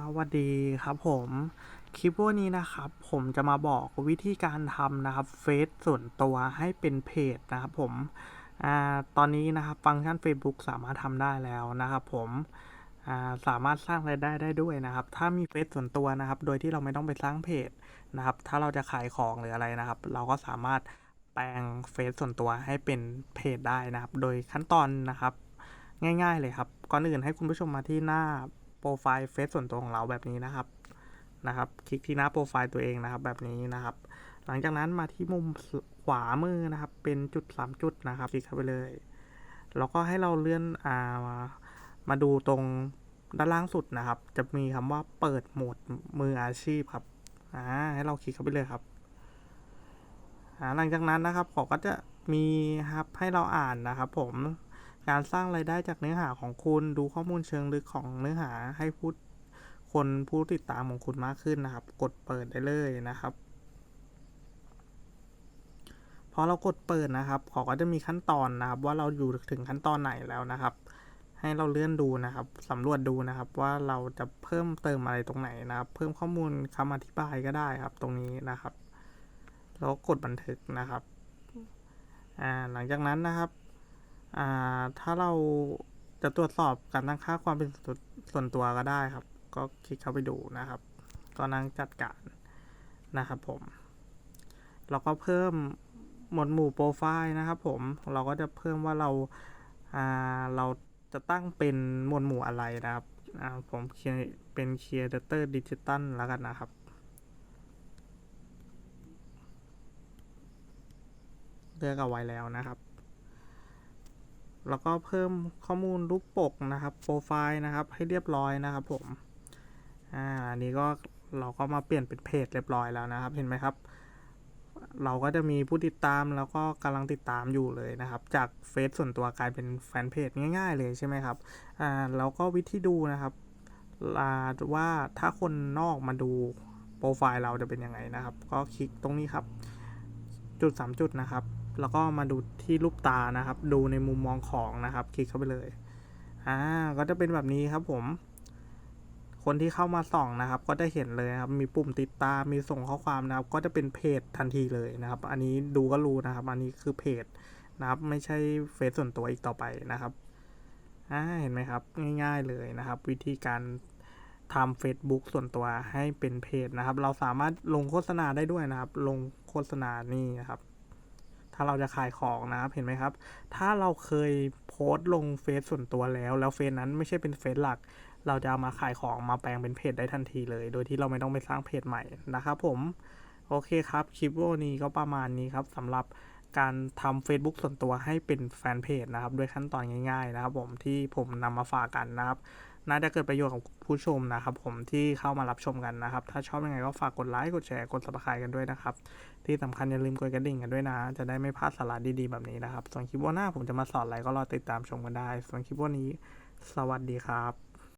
สวัสดีครับผม คลิปวันนี้นะครับ ผมจะมาบอกวิธีการทำนะครับเฟซส่วนตัวให้เป็นเพจนะครับผมอตอนนี้นะครับฟังก์ชัน Facebook สามารถทำได้แล้วนะครับผมาสามารถสร้างรายได้ได้ด้วยนะครับ ถ้ามีเฟซส่วนตัวนะครับ โดยที่เราไม่ต้องไปสร้างเพจนะครับ ถ้าเราจะขายของหรืออะไรนะครับ เราก็สามารถแปลงเฟซส่วนตัวให้เป็นเพจได้นะครับ โดยขั้นตอนนะครับ ง่าย ๆเลยครับ ก่อนอื่นให้คุณผู้ชมมาที่หน้า รไฟล์เฟซส่วนตัวของเราแบบนี้นะครับนะครับ คลิกที่หน้าโปรไฟล์ตัวเองนะครับ แบบนี้นะครับ หลังจากนั้นมาที่มุมขวามือนะครับ เป็นจุดสามจุดนะครับ คลิกเข้าไปเลย แล้วก็ให้เราเลื่อนอ่ามาดูตรงด้านล่างสุดนะครับ จะมีคำว่าเปิดโหมดมืออาชีพครับอ่าให้เราคลิกเข้าไปเลยครับอ่าหลังจากนั้นนะครับเขาก็จะมีครับให้เราอ่านนะครับ ผม การสร้างรายได้จากเนื้อหาของคุณ ดูข้อมูลเชิงลึกของเนื้อหาให้ผู้คนผู้ติดตามของคุณมากขึ้นนะครับ กดเปิดได้เลยนะครับ พอเรากดเปิดนะครับเขาก็จะมีขั้นตอนนะครับ ว่าเราอยู่ถึงขั้นตอนไหนแล้วนะครับ ให้เราเลื่อนดูนะครับสำรวจดูนะครับว่าเราจะเพิ่มเติมอะไรตรงไหนนะครับ เพิ่มข้อมูลคำอธิบายก็ได้ครับ ตรงนี้นะครับแล้วกดบันทึกนะครับ อ่า หลังจากนั้นนะครับ อ่าถ้าเราจะตรวจสอบการตั้งค่าความเป็นส่วนตัวก็ได้ครับ ก็คลิกเข้าไปดูนะครับ ก็นั่งจัดการนะครับผมเราก็เพิ่มหมวดหมู่โปรไฟล์นะครับผม เราก็จะเพิ่มว่าเราอ่าเราจะตั้งเป็นหมวดหมู่อะไรนะครับอ่าผมเขียนเป็น Creator Digital แล้วกันนะครับเลือกเอาไว้แล้วนะครับ แล้วก็เพิ่มข้อมูลรูปปกนะครับโปรไฟล์นะครับให้เรียบร้อยนะครับผมอ่าอันนี้ก็เราก็มาเปลี่ยนเป็นเพจเรียบร้อยแล้วนะครับ เห็นไหมครับ เราก็จะมีผู้ติดตามแล้วก็กำลังติดตามอยู่เลยนะครับ จากเฟซส่วนตัวกลายเป็นแฟนเพจง่าย ๆ เลยใช่ไหมครับอ่าแล้วก็วิธีดูนะครับว่าถ้าคนนอกมาดูโปรไฟล์เราจะเป็นยังไงนะครับ ก็คลิกตรงนี้ครับ จุดสามจุดนะครับ แล้วก็มาดูที่รูปตานะครับ ดูในมุมมองของนะครับ คลิกเข้าไปเลยอ่าก็จะเป็นแบบนี้ครับผม คนที่เข้ามาส่องนะครับ ก็จะเห็นเลยครับ มีปุ่มติดตามมีส่งข้อความนะครับ ก็จะเป็นเพจทันทีเลยนะครับ อันนี้ดูก็รู้นะครับ อันนี้คือเพจนะครับ ไม่ใช่เฟซส่วนตัวอีกต่อไปนะครับอ่าเห็นไหมครับ ง่ายๆเลยนะครับ วิธีการทำ Facebook ส่วนตัวให้เป็นเพจนะครับ เราสามารถลงโฆษณาได้ด้วยนะครับ ลงโฆษณานี่นะครับ ถ้าเราจะขายของนะครับเห็นไหมครับ ถ้าเราเคยโพสต์ลงเฟซส่วนตัวแล้ว แล้วเฟซนั้นไม่ใช่เป็นเฟซหลัก เราจะเอามาขายของมาแปลงเป็นเพจได้ทันทีเลย โดยที่เราไม่ต้องไปสร้างเพจใหม่นะครับผมโอเคครับคลิปวิดีโอนี้ก็ประมาณนี้ครับสำหรับการทำ Facebook ส่วนตัวให้เป็นแฟนเพจนะครับ ด้วยขั้นตอนง่ายๆนะครับผมที่ผมนำมาฝากกันนะครับ น่าจะเกิดประโยชน์กับผู้ชมนะครับ ผมที่เข้ามารับชมกันนะครับ ถ้าชอบยังไงก็ฝากกดไลค์กดแชร์กดสับสายกันด้วยนะครับ ที่สำคัญอย่าลืมกดกระดิ่งกันด้วยนะ จะได้ไม่พลาดสาระดีๆแบบนี้นะครับส่วนคลิปวันหน้าผมจะมาสอนอะไรก็รอติดตามชมกันได้ ส่วนคลิปวันนี้ สวัสดีครับ